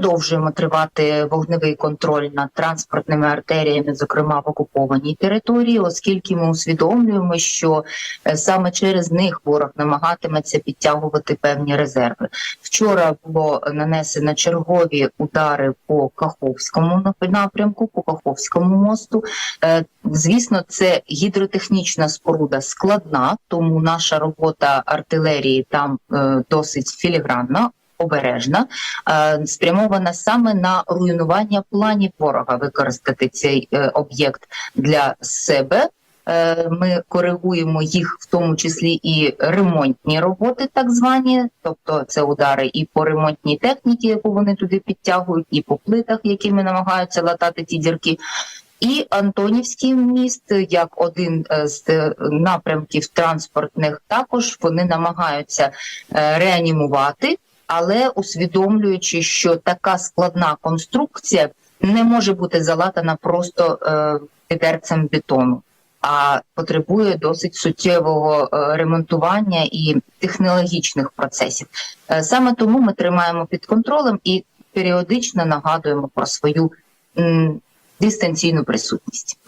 продовжуємо тривати вогневий контроль над транспортними артеріями, зокрема в окупованій території, оскільки ми усвідомлюємо, що е, саме через них ворог намагатиметься підтягувати певні резерви. Вчора було нанесено чергові удари по Каховському напрямку, по Каховському мосту. Е, Звісно, це гідротехнічна споруда складна, тому наша робота артилерії там е, досить філігранна. Обережна, е, спрямована саме на руйнування планів ворога, використати цей е, об'єкт для себе. Е, Ми коригуємо їх, в тому числі і ремонтні роботи, так звані, тобто це удари і по ремонтній техніці, яку вони туди підтягують, і по плитах, якими намагаються латати ті дірки. І Антонівський міст, як один з напрямків транспортних, також вони намагаються реанімувати, але усвідомлюючи, що така складна конструкція не може бути залатана просто е, відерцем бетону, а потребує досить суттєвого е, ремонтування і технологічних процесів. Е, Саме тому ми тримаємо під контролем і періодично нагадуємо про свою дистанційну присутність.